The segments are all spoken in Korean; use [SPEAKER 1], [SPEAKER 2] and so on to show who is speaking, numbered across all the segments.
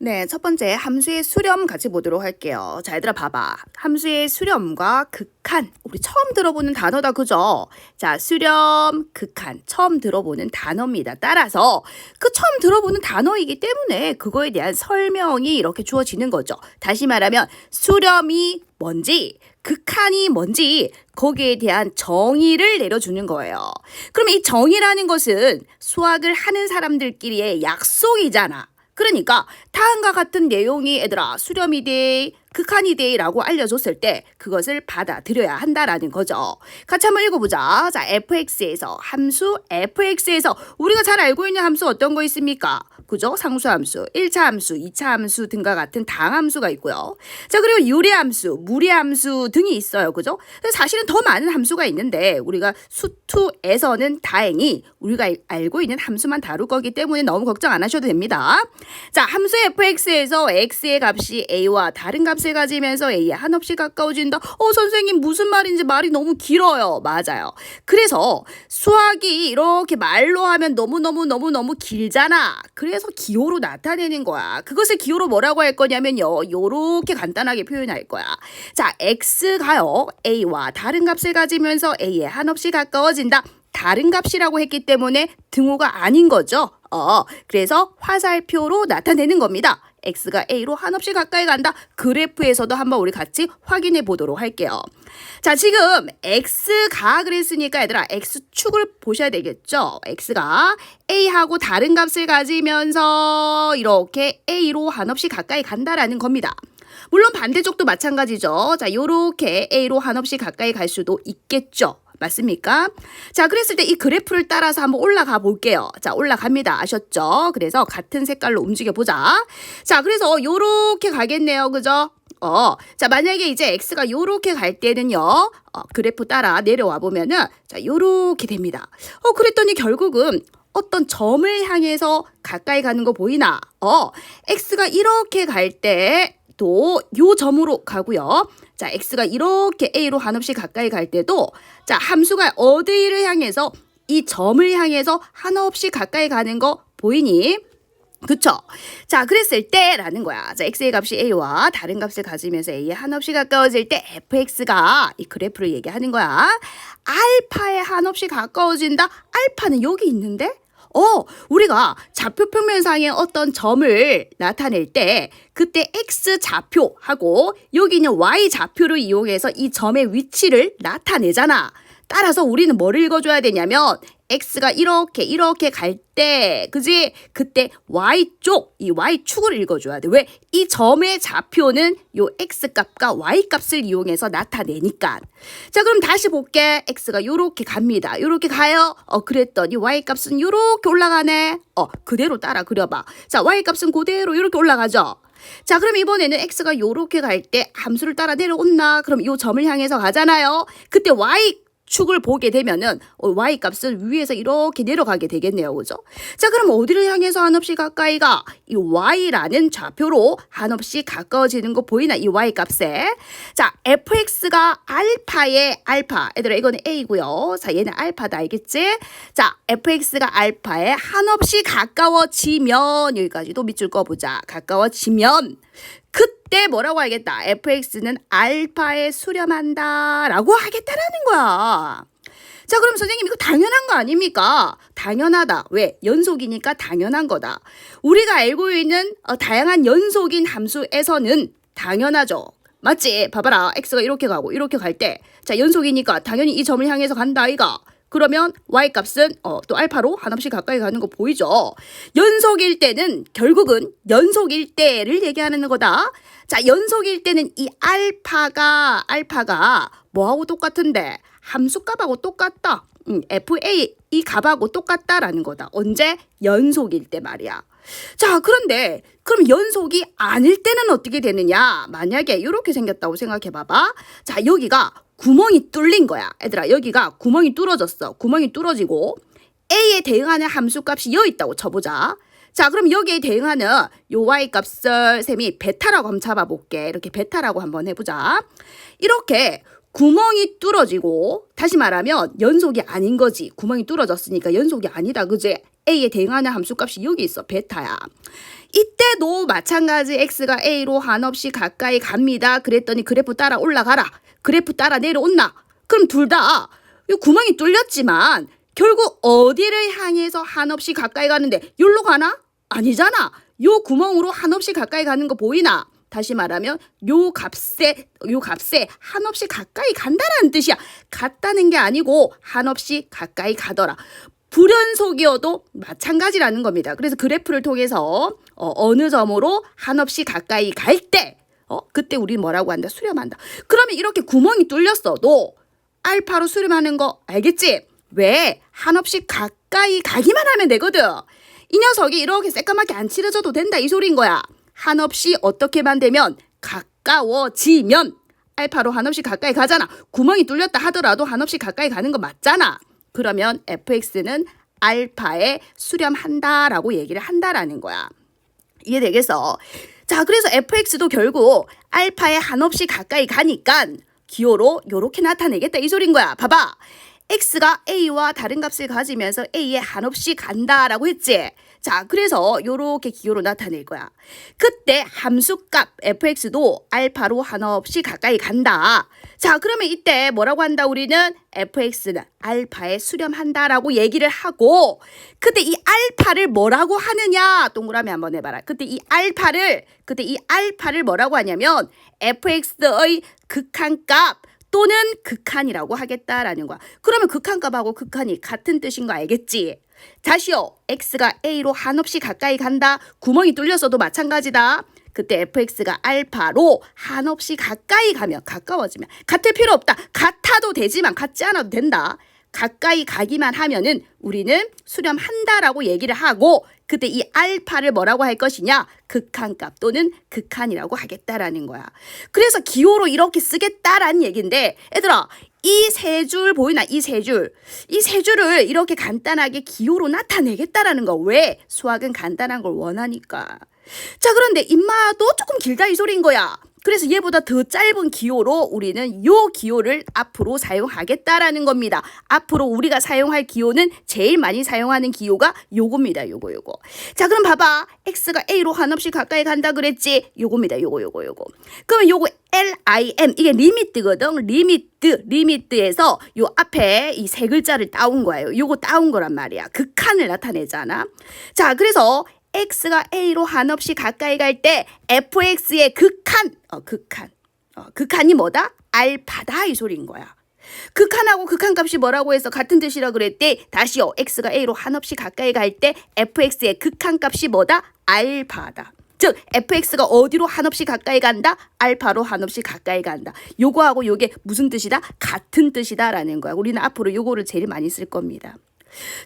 [SPEAKER 1] 네, 첫 번째 함수의 수렴 같이 보도록 할게요. 자, 얘들아 봐봐. 함수의 수렴과 극한. 우리 처음 들어보는 단어다, 그죠? 자, 수렴, 극한. 처음 들어보는 단어입니다. 따라서 그 처음 들어보는 단어이기 때문에 그거에 대한 설명이 이렇게 주어지는 거죠. 다시 말하면 수렴이 뭔지, 극한이 뭔지 거기에 대한 정의를 내려주는 거예요. 그럼 이 정의라는 것은 수학을 하는 사람들끼리의 약속이잖아. 그러니까 다음과 같은 내용이 얘들아 수렴이 돼 극한이 돼라고 알려줬을 때 그것을 받아들여야 한다라는 거죠. 같이 한번 읽어보자. 자, fx에서 함수 fx에서 우리가 잘 알고 있는 함수 어떤 거 있습니까? 그죠? 상수함수, 1차 함수, 2차 함수 등과 같은 당함수가 있고요. 자, 그리고 유리함수, 무리함수 등이 있어요. 그죠? 사실은 더 많은 함수가 있는데 우리가 수투에서는 다행히 우리가 알고 있는 함수만 다룰 거기 때문에 너무 걱정 안 하셔도 됩니다. 자, 함수 fx에서 x의 값이 a와 다른 값을 가지면서 a에 한없이 가까워진다. 어, 선생님 무슨 말인지 말이 너무 길어요. 맞아요. 그래서 수학이 이렇게 말로 하면 너무너무너무너무 길잖아. 그래서 기호로 나타내는 거야. 그것을 기호로 뭐라고 할 거냐면요. 요렇게 간단하게 표현할 거야. 자, x가요. a와 다른 값을 가지면서 a에 한없이 가까워진다. 다른 값이라고 했기 때문에 등호가 아닌 거죠. 어, 그래서 화살표로 나타내는 겁니다. X가 a로 한없이 가까이 간다. 그래프에서도 한번 우리 같이 확인해 보도록 할게요. 자, 지금 x가 그랬으니까 얘들아 x축을 보셔야 되겠죠. x가 a하고 다른 값을 가지면서 이렇게 a로 한없이 가까이 간다라는 겁니다. 물론 반대쪽도 마찬가지죠. 자, 요렇게 a로 한없이 가까이 갈 수도 있겠죠. 맞습니까? 자, 그랬을 때 이 그래프를 따라서 한번 올라가 볼게요. 자, 올라갑니다. 아셨죠? 그래서 같은 색깔로 움직여 보자. 자, 그래서 요렇게 가겠네요. 그죠? 어, 자, 만약에 이제 x가 요렇게 갈 때는요, 어, 그래프 따라 내려와 보면은, 자, 요렇게 됩니다. 어, 그랬더니 결국은 어떤 점을 향해서 가까이 가는 거 보이나? 어, x가 이렇게 갈 때, 또요 점으로 가고요. 자, x가 이렇게 a로 한없이 가까이 갈 때도 자, 함수가 어디를 향해서 이 점을 향해서 한없이 가까이 가는 거 보이니? 그쵸? 자, 그랬을 때 라는 거야. 자, x의 값이 a와 다른 값을 가지면서 a에 한없이 가까워질 때 fx가 이 그래프를 얘기하는 거야. 알파에 한없이 가까워진다? 알파는 여기 있는데? 어, 우리가 좌표 평면상의 어떤 점을 나타낼 때 그때 x 좌표하고 여기는 y 좌표를 이용해서 이 점의 위치를 나타내잖아. 따라서 우리는 뭐를 읽어줘야 되냐면 x가 이렇게 이렇게 갈 때 그지? 그때 y쪽 이 y축을 읽어줘야 돼. 왜? 이 점의 좌표는 요 x 값과 y 값을 이용해서 나타내니까. 자 그럼 다시 볼게. X가 요렇게 갑니다. 요렇게 가요? 어 그랬더니 y 값은 요렇게 올라가네. 어 그대로 따라 그려봐. 자 y 값은 그대로 요렇게 올라가죠? 자, 그럼 이번에는 x가 요렇게 갈 때 함수를 따라 내려온나? 그럼 요 점을 향해서 가잖아요. 그때 y 축을 보게 되면은 어, y 값은 위에서 이렇게 내려가게 되겠네요. 그죠? 자, 그럼 어디를 향해서 한없이 가까이 가? 이 y라는 좌표로 한없이 가까워지는 거 보이나? 이 y 값에. 자, fx가 알파의 알파. 얘들아, 이거는 a고요. 자, 얘는 알파다. 알겠지? 자, fx가 알파에 한없이 가까워지면 여기까지도 밑줄 꺼보자. 가까워지면 그때 뭐라고 하겠다. fx는 알파에 수렴한다. 라고 하겠다라는 거야. 자, 그럼 선생님 이거 당연한 거 아닙니까? 당연하다. 왜? 연속이니까 당연한 거다. 우리가 알고 있는 어, 다양한 연속인 함수에서는 당연하죠. 맞지? 봐봐라. x가 이렇게 가고 이렇게 갈 때. 자, 연속이니까 당연히 이 점을 향해서 간다, 아이가. 그러면 y 값은 어, 또 알파로 한없이 가까이 가는 거 보이죠? 연속일 때는 결국은 연속일 때를 얘기하는 거다. 자, 연속일 때는 이 알파가 알파가 뭐하고 똑같은데 함수값하고 똑같다. 음, fa 이 값하고 똑같다라는 거다. 언제 연속일 때 말이야. 자, 그런데 그럼 연속이 아닐 때는 어떻게 되느냐? 만약에 이렇게 생겼다고 생각해 봐봐. 자, 여기가 구멍이 뚫린 거야. 얘들아, 여기가 구멍이 뚫어졌어. 구멍이 뚫어지고 a에 대응하는 함수값이 여기 있다고 쳐보자. 자, 그럼 여기에 대응하는 요 y 값을 셈이 베타라고 한번 잡아볼게. 이렇게 베타라고 한번 해보자. 이렇게 구멍이 뚫어지고 다시 말하면 연속이 아닌 거지. 구멍이 뚫어졌으니까 연속이 아니다. 그지? a에 대응하는 함수값이 여기 있어. 베타야. 이때도 마찬가지 x가 a로 한없이 가까이 갑니다. 그랬더니 그래프 따라 올라가라. 그래프 따라 내려온나. 그럼 둘 다 구멍이 뚫렸지만 결국 어디를 향해서 한없이 가까이 가는데 여기로 가나? 아니잖아. 요 구멍으로 한없이 가까이 가는 거 보이나? 다시 말하면 요 값에 요 값에 한없이 가까이 간다라는 뜻이야. 갔다는 게 아니고 한없이 가까이 가더라. 불연속이어도 마찬가지라는 겁니다. 그래서 그래프를 통해서 어, 느 점으로 한없이 가까이 갈 때, 어, 그때 우리 뭐라고 한다? 수렴한다. 그러면 이렇게 구멍이 뚫렸어도 알파로 수렴하는 거 알겠지? 왜? 한없이 가까이 가기만 하면 되거든. 이 녀석이 이렇게 새까맣게 안 칠해져도 된다 이 소리인 거야. 한없이 어떻게만 되면 가까워지면 알파로 한없이 가까이 가잖아. 구멍이 뚫렸다 하더라도 한없이 가까이 가는 거 맞잖아. 그러면 fx는 알파에 수렴한다라고 얘기를 한다라는 거야. 이해되겠어? 자, 그래서 fx도 결국 알파에 한없이 가까이 가니까 기호로 요렇게 나타내겠다 이 소린 거야. 봐봐. x가 a와 다른 값을 가지면서 a에 한없이 간다라고 했지. 자, 그래서 요렇게 기호로 나타낼 거야. 그때 함수값 fx도 알파로 한없이 가까이 간다. 자, 그러면 이때 뭐라고 한다 우리는 fx는 알파에 수렴한다라고 얘기를 하고 그때 이 알파를 뭐라고 하느냐 동그라미 한번 해 봐라. 그때 이 알파를 그때 이 알파를 뭐라고 하냐면 fx의 극한값 또는 극한이라고 하겠다라는 거야. 그러면 극한값하고 극한이 같은 뜻인 거 알겠지? 다시요. x가 a로 한없이 가까이 간다. 구멍이 뚫렸어도 마찬가지다. 그때 fx가 알파로 한없이 가까이 가면 가까워지면 같을 필요 없다. 같아도 되지만 같지 않아도 된다. 가까이 가기만 하면은 우리는 수렴한다라고 얘기를 하고 그때 이 알파를 뭐라고 할 것이냐? 극한값 또는 극한이라고 하겠다라는 거야. 그래서 기호로 이렇게 쓰겠다라는 얘기인데 얘들아 이 세 줄 보이나? 이 세 줄. 이 세 줄을 이렇게 간단하게 기호로 나타내겠다라는 거. 왜? 수학은 간단한 걸 원하니까. 자, 그런데 임마도 조금 길다 이 소리인 거야. 그래서 얘보다 더 짧은 기호로 우리는 요 기호를 앞으로 사용하겠다라는 겁니다. 앞으로 우리가 사용할 기호는 제일 많이 사용하는 기호가 요겁니다. 요거 요거. 자, 그럼 봐봐. x가 a로 한없이 가까이 간다 그랬지? 요겁니다. 요거 요거 요거. 그러면 요거 lim 이게 리미트거든. 리미트 리미트에서 요 앞에 이 세 글자를 따온 거예요. 요거 따온 거란 말이야. 극한을 나타내잖아. 자, 그래서 x가 a로 한없이 가까이 갈 때 fx의 극한, 어, 극한, 어, 극한이 뭐다? 알파다 이 소리인 거야. 극한하고 극한값이 뭐라고 해서 같은 뜻이라 그랬대. 다시요. x가 a로 한없이 가까이 갈 때 fx의 극한값이 뭐다? 알파다. 즉 fx가 어디로 한없이 가까이 간다? 알파로 한없이 가까이 간다. 요거하고 요게 무슨 뜻이다? 같은 뜻이다라는 거야. 우리는 앞으로 요거를 제일 많이 쓸 겁니다.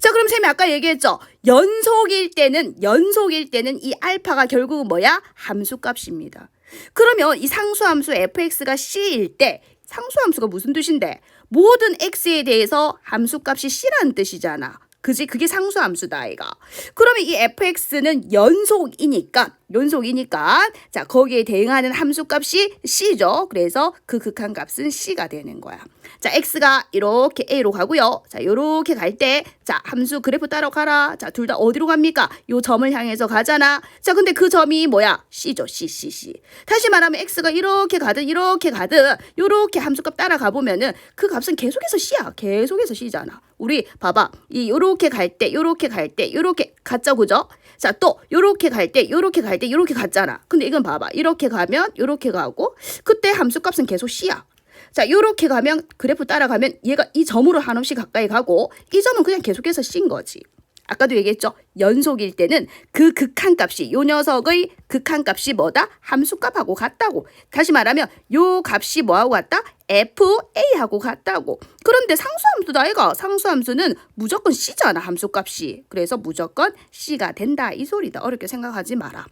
[SPEAKER 1] 자, 그럼 쌤이 아까 얘기했죠. 연속일 때는 연속일 때는 이 알파가 결국은 뭐야? 함수값입니다. 그러면 이 상수함수 fx가 c일 때 상수함수가 무슨 뜻인데? 모든 x에 대해서 함수값이 c라는 뜻이잖아. 그지? 그게 상수함수다, 아이가. 그러면 이 fx는 연속이니까, 연속이니까, 자, 거기에 대응하는 함수값이 c죠. 그래서 그 극한값은 c가 되는 거야. 자, x가 이렇게 a로 가고요. 자, 요렇게 갈 때, 자, 함수 그래프 따라 가라. 자, 둘 다 어디로 갑니까? 요 점을 향해서 가잖아. 자, 근데 그 점이 뭐야? c죠, c, c, c. 다시 말하면 x가 이렇게 가든 이렇게 가든 요렇게 함수값 따라가 보면은 그 값은 계속해서 c야. 계속해서 c잖아. 우리 봐봐. 이 요렇게 갈 때, 요렇게 갈 때, 요렇게 갔죠, 그죠? 자, 또 요렇게 갈 때, 요렇게 갈 때, 요렇게 갔잖아. 근데 이건 봐봐. 이렇게 가면 요렇게 가고 그때 함수값은 계속 c야. 자, 요렇게 가면 그래프 따라가면 얘가 이 점으로 한없이 가까이 가고 이 점은 그냥 계속해서 씬 거지. 아까도 얘기했죠. 연속일 때는 그 극한값이 요 녀석의 극한값이 뭐다? 함수값하고 같다고. 다시 말하면 요 값이 뭐하고 같다? FA하고 같다고. 그런데 상수함수다 아이가. 상수함수는 무조건 C잖아. 함수값이. 그래서 무조건 C가 된다. 이 소리다. 어렵게 생각하지 마라.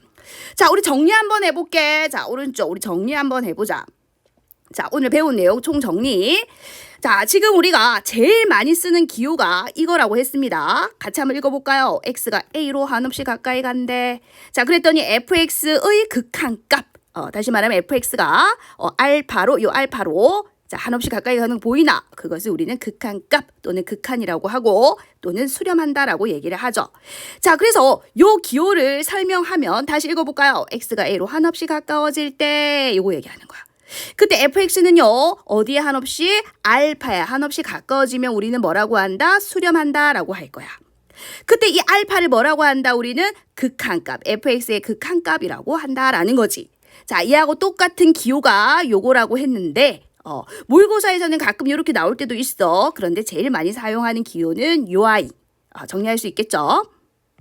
[SPEAKER 1] 자, 우리 정리 한번 해볼게. 자, 오른쪽 우리 정리 한번 해보자. 자, 오늘 배운 내용 총정리. 자, 지금 우리가 제일 많이 쓰는 기호가 이거라고 했습니다. 같이 한번 읽어볼까요? x가 a로 한없이 가까이 간대. 자, 그랬더니 fx의 극한값. 어, 다시 말하면 fx가 어, 알파로, 요 알파로 자, 한없이 가까이 가는 거 보이나? 그것을 우리는 극한값 또는 극한이라고 하고 또는 수렴한다라고 얘기를 하죠. 자, 그래서 요 기호를 설명하면 다시 읽어볼까요? x가 a로 한없이 가까워질 때 요거 얘기하는 거야. 그때 fx는요 어디에 한없이 알파에 한없이 가까워지면 우리는 뭐라고 한다 수렴한다라고 할 거야. 그때 이 알파를 뭐라고 한다 우리는 극한값 fx의 극한값이라고 한다라는 거지. 자 이하고 똑같은 기호가 요거라고 했는데 어, 모의고사에서는 가끔 이렇게 나올 때도 있어. 그런데 제일 많이 사용하는 기호는 요 아이. 어, 정리할 수 있겠죠?